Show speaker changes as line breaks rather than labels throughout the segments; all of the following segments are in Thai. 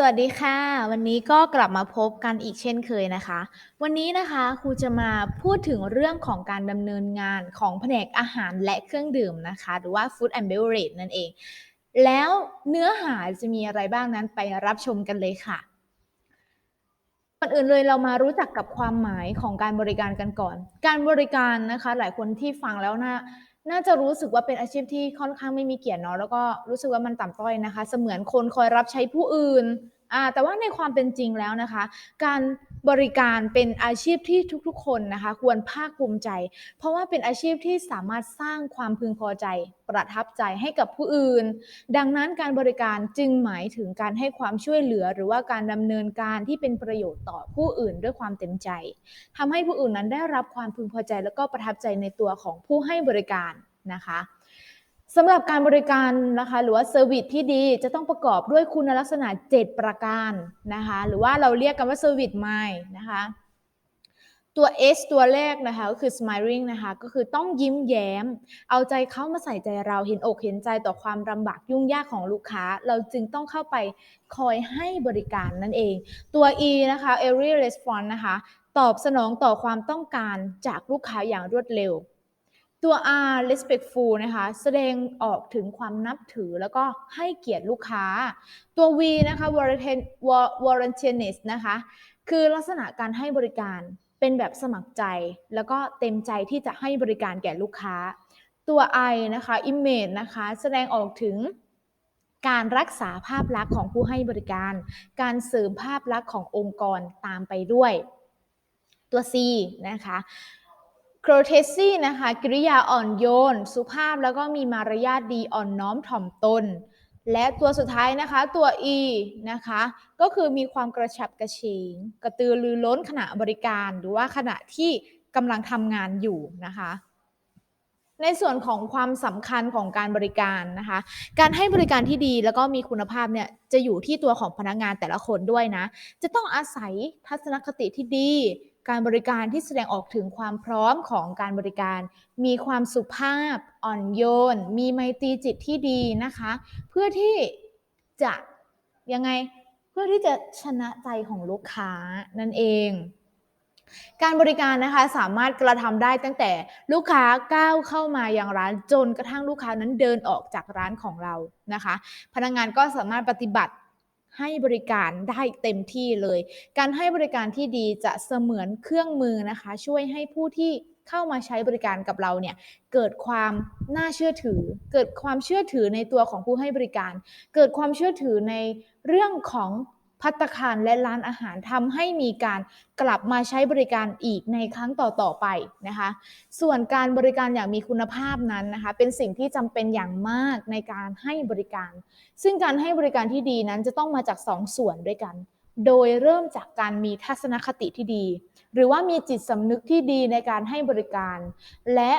สวัสดีค่ะ วันนี้ก็กลับมาพบกันอีกเช่นเคยนะคะ วันนี้นะคะครูจะมาพูดถึงเรื่องของการดำเนินงานของแผนกอาหารและเครื่องดื่มนะคะ หรือว่า Food and Beverage นั่นเอง แล้วเนื้อหาจะมีอะไรบ้างนั้นไปรับชมกันเลยค่ะก่อนอื่นเลยเรามารู้จักกับความหมายของการบริการกันก่อน การบริการนะคะ หลายคนที่ฟังแล้วน่าน่าจะรู้สึกว่าเป็นอาชีพที่ค่อนข้างไม่มีเกียรติเนาะแล้วก็รู้สึกว่ามันต่ำต้อยนะคะ เสมือนคนคอยรับใช้ผู้อื่น แต่ว่าในความเป็นจริงแล้วนะคะ การบริการเป็นอาชีพที่ทุกๆ คนนะคะ ควรภาคภูมิใจ เพราะว่าเป็นอาชีพที่สามารถสร้างความพึงพอใจ ประทับใจให้กับผู้อื่น ดังนั้นการบริการจึงหมายถึงการให้ความช่วยเหลือ หรือว่าการดำเนินการที่เป็นประโยชน์ต่อผู้อื่นด้วยความเต็มใจทำให้ผู้อื่นนั้นได้รับความพึงพอใจ แล้วก็ประทับใจในตัวของผู้ให้บริการนะคะ สำหรับการบริการนะคะหรือว่าเซอร์วิสที่ดีจะต้องประกอบด้วยคุณลักษณะ 7 ประการนะคะหรือว่าเราเรียกกันว่าเซอร์วิสไมล์นะคะตัว S ตัวแรกนะคะก็คือ smiling นะคะก็คือต้องยิ้มแย้ม เอาใจเข้ามาใส่ใจเราเห็นอกเห็นใจต่อความลำบากยุ่งยากของลูกค้า เราจึงต้องเข้าไปคอยให้บริการนั่นเอง ตัว E นะคะ every response นะคะตอบสนองต่อความต้องการจากลูกค้าอย่างรวดเร็ว ตัว R respectful นะคะแสดงออกถึงความนับถือแล้วก็ให้เกียรติลูกค้า ตัว V นะคะ volunteerness นะคะคือลักษณะการให้บริการเป็นแบบสมัครใจ แล้วก็เต็มใจที่จะให้บริการแก่ลูกค้า ตัว I นะคะ image นะคะแสดงออกถึงการรักษาภาพลักษณ์ของผู้ให้บริการ การเสริมภาพลักษณ์ขององค์กรตามไปด้วย ตัว C นะคะ c o u r t e s y นะคะกริยาอ่อนโยน สุภาพแล้วก็มีมารยาทดีอ่อนน้อมถ่อมตน และตัวสุดท้ายนะคะตัว E นะคะก็คือมีความกระฉับกระเฉง กระตือรือร้นขณะบริการหรือว่าขณะที่กำลังทำงานอยู่นะคะในส่วนของความสำคัญของการบริการนะคะ การให้บริการที่ดีแล้วก็มีคุณภาพเนี่ยจะอยู่ที่ตัวของพนักงานแต่ละคนด้วยนะ จะต้องอาศัยทัศนคติที่ดี การบริการที่แสดงออกถึงความพร้อมของการบริการ มีความสุภาพอ่อนโยน มีไมตรีจิตที่ดีนะคะ เพื่อที่จะยังไงเพื่อที่จะชนะใจของลูกค้านั่นเอง การบริการนะคะสามารถกระทำได้ตั้งแต่ลูกค้าก้าวเข้ามาอย่างร้านจนกระทั่งลูกค้านั้นเดินออกจากร้านของเรานะคะ พนักงงานก็สามารถปฏิบัติ ให้บริการได้เต็มที่เลย การให้บริการที่ดีจะเสมือนเครื่องมือนะคะ ช่วยให้ผู้ที่เข้ามาใช้บริการกับเราเนี่ยเกิดความน่าเชื่อถือ เกิดความเชื่อถือในตัวของผู้ให้บริการ เกิดความเชื่อถือในเรื่องของ พัตคารและร้านอาหารทำให้มีการกลับมาใช้บริการอีกในครั้งต่อๆไปนะคะ ส่วนการบริการอย่างมีคุณภาพนั้นนะคะ เป็นสิ่งที่จำเป็นอย่างมากในการให้บริการ ซึ่งการให้บริการที่ดีนั้นจะต้องมาจาก2สส่วนด้วยกัน โดยเริ่มจากการมีทัศนคติที่ดี หรือว่ามีจิตสำนึกที่ดีในการให้บริการ และ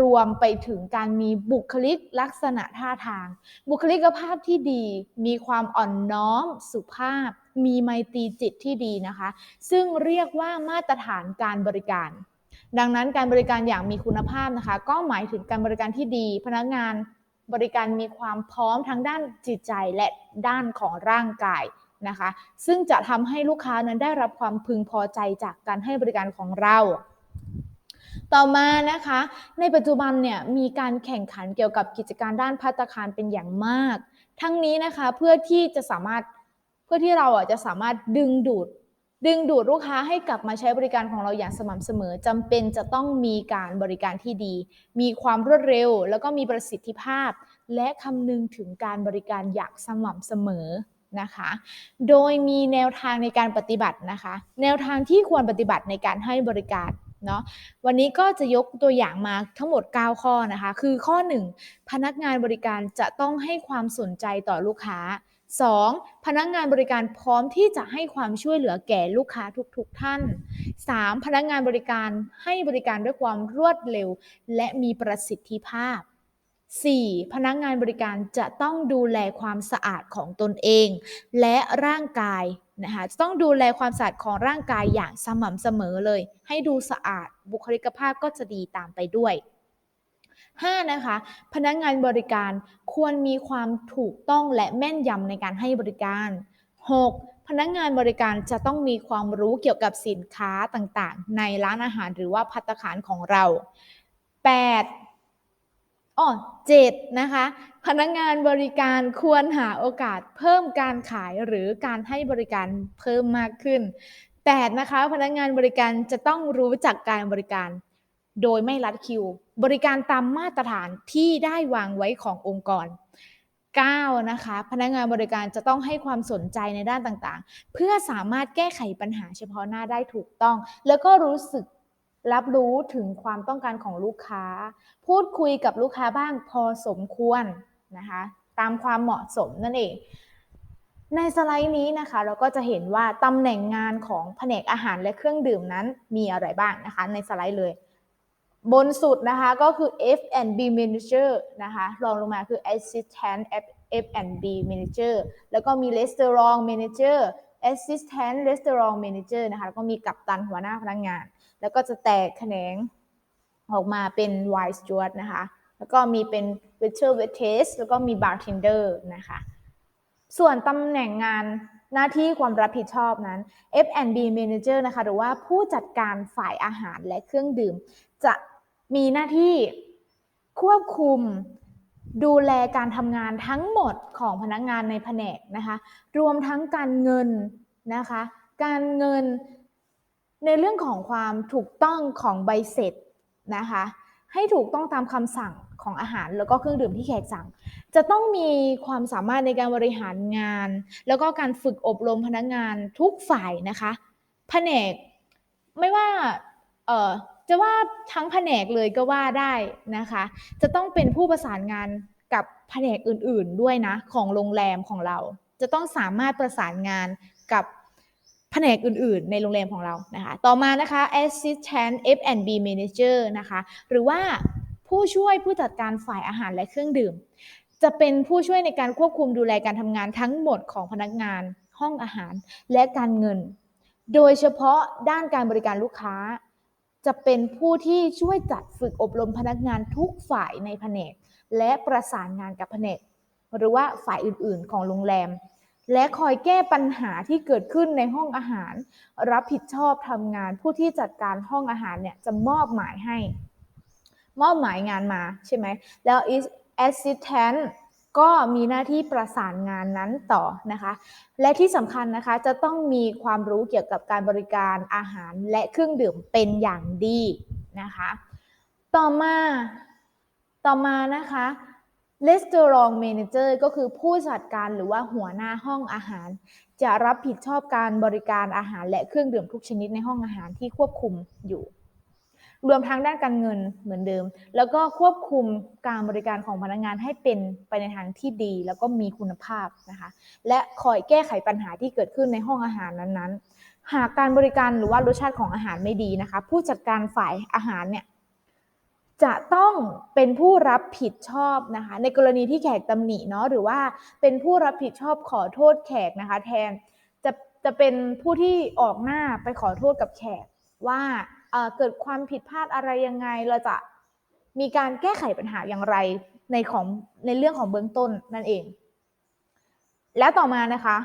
รวมไปถึงการมีบุคลิกลักษณะท่าทาง บุคลิกภาพที่ดี มีความอ่อนน้อมสุภาพ มีไมตรีจิตที่ดีนะคะ ซึ่งเรียกว่ามาตรฐานการบริการ ดังนั้นการบริการอย่างมีคุณภาพนะคะ ก็หมายถึงการบริการที่ดี พนักงานบริการมีความพร้อมทั้งด้านจิตใจและด้านของร่างกายนะคะ ซึ่งจะทำให้ลูกค้านั้นได้รับความพึงพอใจจากการให้บริการของเรา ต่อมานะคะ ในปัจจุบันเนี่ยมีการแข่งขันเกี่ยวกับกิจการด้านพัตคารเป็นอย่างมาก ทั้งนี้นะคะเพื่อที่จะสามารถเพื่อที่เราอะจะสามารถดึงดูด ดึงดูดลูกค้าให้กลับมาใช้บริการของเราอย่างสม่ำเสมอจำเป็นจะต้องมีการบริการที่ดี มีความรวดเร็ว แล้วก็มีประสิทธิภาพ และคำนึงถึงการบริการอย่างสม่ำเสมอนะคะ โดยมีแนวทางในการปฏิบัตินะคะ แนวทางที่ควรปฏิบัติในการให้บริการ เนาะวันนี้ก็จะยกตัวอย่างมาทั้งหมด 9 ข้อนะคะ คือข้อ 1 พนักงานบริการจะต้องให้ความสนใจต่อลูกค้า 2. พนักงานบริการพร้อมที่จะให้ความช่วยเหลือแก่ลูกค้าทุกๆทท่าน 3. พนักงานบริการให้บริการด้วยความรวดเร็ว และมีประสิทธิภาพ 4. พนักงานบริการจะต้องดูแลความสะอาดของตนเอง และร่างกายนะคะจะต้องดูแลความสะอาดของร่างกายอย่างสม่ำเสมอเลย ให้ดูสะอาดบุคลิกภาพก็จะดีตามไปด้วย 5. นะคะ พนักงานบริการควรมีความถูกต้องและแม่นยำในการให้บริการ 6. พนักงานบริการจะต้องมีความรู้เกี่ยวกับสินค้าต่างๆ ในร้านอาหารหรือว่าพัตคารของเรา 8. อ๋อ7นะคะ พนักงานบริการควรหาโอกาสเพิ่มการขายหรือการให้บริการเพิ่มมากขึ้น 8. นะคะพนักงานบริการจะต้องรู้จักการบริการ โดยไม่รัดคิว บริการตามมาตรฐานที่ได้วางไว้ขององค์กร 9. นะคะ พนักงานบริการจะต้องให้ความสนใจในด้านต่างๆ เพื่อสามารถแก้ไขปัญหาเฉพาะหน้าได้ถูกต้อง แล้วก็รู้สึก รับรู้ถึงความต้องการของลูกค้า พูดคุยกับลูกค้าบ้างพอสมควรนะคะ ตามความเหมาะสมนั่นเอง ในสไลด์นี้นะคะ เราก็จะเห็นว่าตำแหน่งงานของแผนกอาหารและเครื่องดื่มนั้นมีอะไรบ้างนะคะ ในสไลด์เลย บนสุดนะคะก็คือ F&B Manager นะคะรองลงมาคือ Assistant F&B Manager แล้วก็มี Restaurant Manager Assistant Restaurant Manager นะคะแล้วก็มีกัปตันหัวหน้าพนักงงาน แล้วก็จะแตกแขนงออกมาเป็น Wine Steward นะคะ แล้วก็มีเป็น Waiter Waitress แล้วก็มี Bartender นะคะ ส่วนตำแหน่งงานหน้าที่ความรับผิดชอบนั้น F&B Manager นะคะ หรือว่าผู้จัดการฝ่ายอาหารและเครื่องดื่ม จะมีหน้าที่ควบคุมดูแลการทำงานทั้งหมดของพนักงานในแผนกนะคะ รวมทั้งการเงินนะคะ การเงิน ในเรื่องของความถูกต้องของใบเสร็จนะคะ ให้ถูกต้องตามคำสั่งของอาหารแล้วก็เครื่องดื่มที่แขกสั่ง จะต้องมีความสามารถในการบริหารงาน แล้วก็การฝึกอบรมพนักงานทุกฝ่ายนะคะแผนกไม่ว่าเอ่อจะว่าทั้งแผนกเลยก็ว่าได้นะคะ จะต้องเป็นผู้ประสานงานกับแผนกอื่นๆด้วยนะของโรงแรมของเรา จะต้องสามารถประสานงานกับ แผนกอื่นๆ ในโรงแรมของเรานะคะ ต่อมานะคะ assistant F&B manager นะคะ หรือว่าผู้ช่วยผู้จัดการฝ่ายอาหารและเครื่องดื่ม จะเป็นผู้ช่วยในการควบคุมดูแลการทำงานทั้งหมดของพนักงาน ห้องอาหารและการเงิน โดยเฉพาะด้านการบริการลูกค้า จะเป็นผู้ที่ช่วยจัดฝึกอบรมพนักงานทุกฝ่ายในแผนก และประสานงานกับแผนก หรือว่าฝ่ายอื่นๆ ของโรงแรม และคอยแก้ปัญหาที่เกิดขึ้นในห้องอาหาร รับผิดชอบทำงานผู้ที่จัดการห้องอาหารเนี่ยจะมอบหมายให้ มอบหมายงานมาใช่ไหมแล้ว assistant ก็มีหน้าที่ประสานงานนั้นต่อนะคะ และที่สำคัญนะคะจะต้องมีความรู้เกี่ยวกับการบริการอาหารและเครื่องดื่มเป็นอย่างดีนะคะ ต่อมาต่อมานะคะ Restaurant Manager ก็คือผู้จัดการหรือว่าหัวหน้าห้องอาหาร จะรับผิดชอบการบริการอาหารและเครื่องดื่มทุกชนิดในห้องอาหารที่ควบคุมอยู่ รวมทั้งด้านการเงินเหมือนเดิม แล้วก็ควบคุมการบริการของพนักงานให้เป็นไปในทางที่ดี แล้วก็มีคุณภาพนะคะ และคอยแก้ไขปัญหาที่เกิดขึ้นในห้องอาหารนั้นๆ หากการบริการหรือว่ารสชาติของอาหารไม่ดีนะคะ ผู้จัดการฝ่ายอาหารเนี่ย จะต้องเป็นผู้รับผิดชอบนะคะ ในกรณีที่แขกตำหนิเนาะหรือว่าเป็นผู้รับผิดชอบขอโทษแขกนะคะ แทนจะจะเป็นผู้ที่ออกหน้าไปขอโทษกับแขกว่าเกิดความผิดพลาดอะไรยังไงเราจะมีการแก้ไขปัญหาอย่างไรในของในเรื่องของเบื้องต้นนั่นเอง แล้วต่อมานะคะ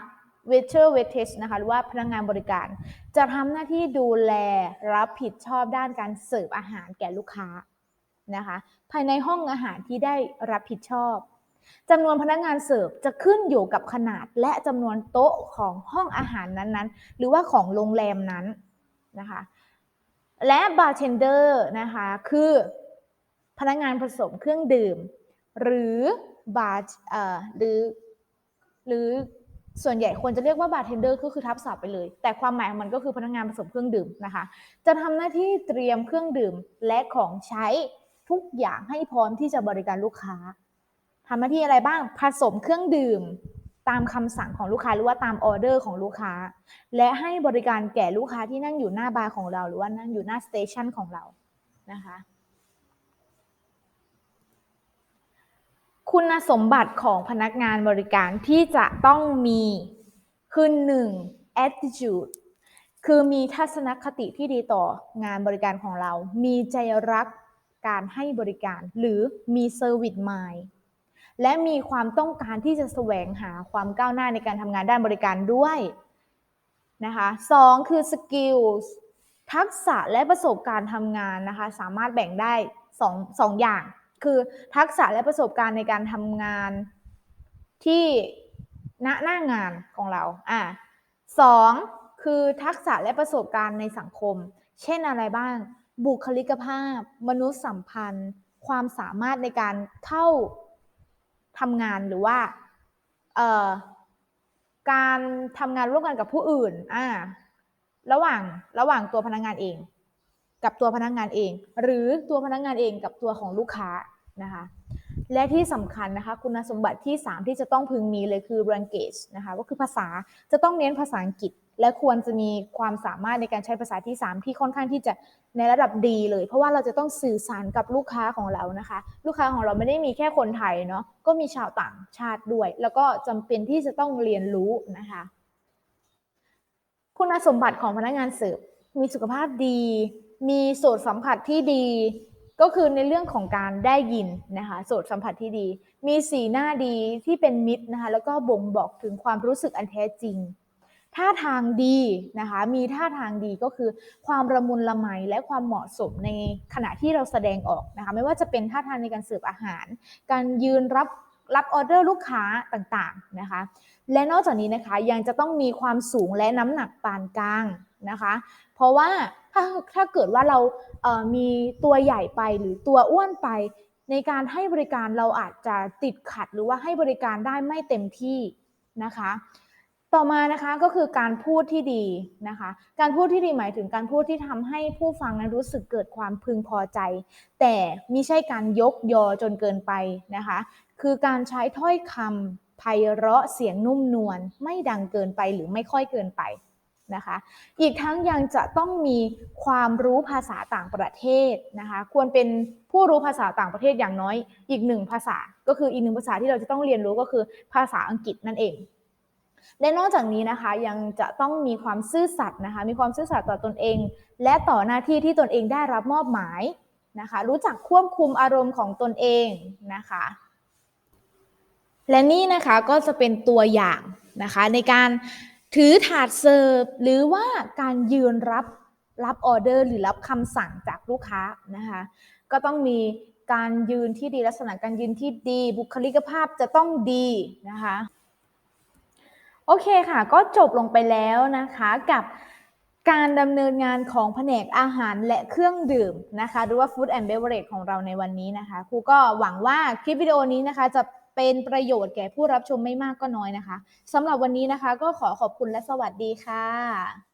waiter waitress นะคะหรือว่าพนักงานบริการ จะทำหน้าที่ดูแลรับผิดชอบด้านการเสิร์ฟอาหารแก่ลูกค้า นะคะ ภายในห้องอาหารที่ได้รับผิดชอบจำนวนพนักงานเสิร์ฟจะขึ้นอยู่กับขนาดและจำนวนโต๊ะของห้องอาหารนั้นๆ หรือว่าของโรงแรมนั้นนะคะ และบาร์เทนเดอร์นะคะคือพนักงานผสมเครื่องดื่ม หรือบาร์เอ่อหรือหรือส่วนใหญ่ควรจะเรียกว่าบาร์เทนเดอร์ก็คือทับศัพท์ไปเลย แต่ความหมายของมันก็คือพนักงานผสมเครื่องดื่มนะคะ จะทำหน้าที่เตรียมเครื่องดื่มและของใช้ ทุกอย่างให้พร้อมที่จะบริการลูกค้าทำหน้าที่อะไรบ้างผสมเครื่องดื่ม ตามคำสั่งของลูกค้าหรือว่าตามออเดอร์ของลูกค้า และให้บริการแก่ลูกค้าที่นั่งอยู่หน้าบาร์ของเรา หรือว่านั่งอยู่หน้าสเตชันของเรานะคะคุณสมบัติของพนักงานบริการที่จะต้องมีคือหนึ่ง attitude คือมีทัศนคติที่ดีต่องานบริการของเรา มีใจรัก การให้บริการ หรือมี Service Mind และมีความต้องการที่จะแสวงหาความก้าวหน้าในการทำงานด้านบริการด้วยนะคะสองคือสกิลทักษะและประสบการณ์ทำงานนะคะ สามารถแบ่งได้สองสองอย่าง คือทักษะและประสบการณ์ในการทำงานที่ณหน้างานของเราอะสองคือทักษะและประสบการณ์ในสังคม เช่นอะไรบ้าง บุคลิกภาพ มนุษยสัมพันธ์ ความสามารถในการเข้าทำงานหรือว่าการทำงานร่วมกันกับผู้อื่นอ่าระหว่างระหว่างตัวพนักงานเอง กับตัวพนักงานเอง หรือตัวพนักงานเองกับตัวของลูกค้านะคะ และที่สำคัญนะคะคุณสมบัติที่ 3 ที่จะต้องพึงมีเลยคือ language นะคะก็คือภาษาจะต้องเน้นภาษาอังกฤษ และควรจะมีความสามารถในการใช้ภาษาที่ 3 ที่ค่อนข้างที่จะในระดับดีเลย เพราะว่าเราจะต้องสื่อสารกับลูกค้าของเรานะคะ ลูกค้าของเราไม่ได้มีแค่คนไทยเนาะก็มีชาวต่างชาติด้วย แล้วก็จำเป็นที่จะต้องเรียนรู้นะคะ คุณสมบัติของพนักงานเสิร์ฟมีสุขภาพดี มีโสตสัมผัสที่ดี ก็คือในเรื่องของการได้ยินนะคะโสตสัมผัสที่ดี มีสีหน้าดีที่เป็นมิตรนะคะแล้วก็บ่งบอกถึงความรู้สึกอันแท้จริงท่าทางดีนะคะมีท่าทางดีก็คือความระมุนละไมและความเหมาะสมในขณะที่เราแสดงออกนะคะไม่ว่าจะเป็นท่าทางในการเสิร์ฟอาหาร การยืนรับรับออเดอร์ลูกค้าต่างๆนะคะและนอกจากนี้นะคะยังจะต้องมีความสูงและน้ำหนักปานกลางนะคะ ราะว่าถ้าถ้าเกิดว่าเราเมีตัวใหญ่ไปหรือตัวอ้วนไป ในการให้บริการเราอาจจะติดขัดหรือว่าให้บริการได้ไม่เต็มที่นะคะ ต่อมานะคะก็คือการพูดที่ดีนะคะ การพูดที่ดีหมายถึงการพูดที่ทำให้ผู้ฟังนั้นรู้สึกเกิดความพึงพอใจ แต่ไม่ใช่การยกยอจนเกินไปนะคะ คือการใช้ถ้อยคำไพเราะเสียงนุ่มนวลไม่ดังเกินไปหรือไม่ค่อยเกินไป นะคะ อีกทั้งยังจะต้องมีความรู้ภาษาต่างประเทศนะคะ ควรเป็นผู้รู้ภาษาต่างประเทศอย่างน้อยอีกหนึ่งภาษา ก็คืออีกหนึ่งภาษาที่เราจะต้องเรียนรู้ก็คือภาษาอังกฤษนั่นเองและนอกจากนี้นะคะยังจะต้องมีความซื่อสัตย์นะคะ มีความซื่อสัตย์ต่อตนเอง และต่อหน้าที่ที่ตนเองได้รับมอบหมายนะคะ รู้จักควบคุมอารมณ์ของตนเองนะคะ และนี่นะคะก็จะเป็นตัวอย่างนะคะในการ ถือถาดเสิร์ฟหรือว่าการยืนรับรับออเดอร์หรือรับคำสั่งจากลูกค้านะคะก็ต้องมีการยืนที่ดีลักษณะการยืนที่ดี บุคลิกภาพจะต้องดีนะคะโอเคค่ะ ก็จบลงไปแล้วนะคะกับการดำเนินงานของแผนกอาหารและเครื่องดื่มนะคะหรือว่า Food and Beverage ของเราในวันนี้นะคะครูก็หวังว่าคลิปวิดีโอนี้นะคะจะ เป็นประโยชน์แก่ผู้รับชมไม่มากก็น้อยนะคะสำหรับวันนี้นะคะ ก็ขอขอบคุณและสวัสดีค่ะ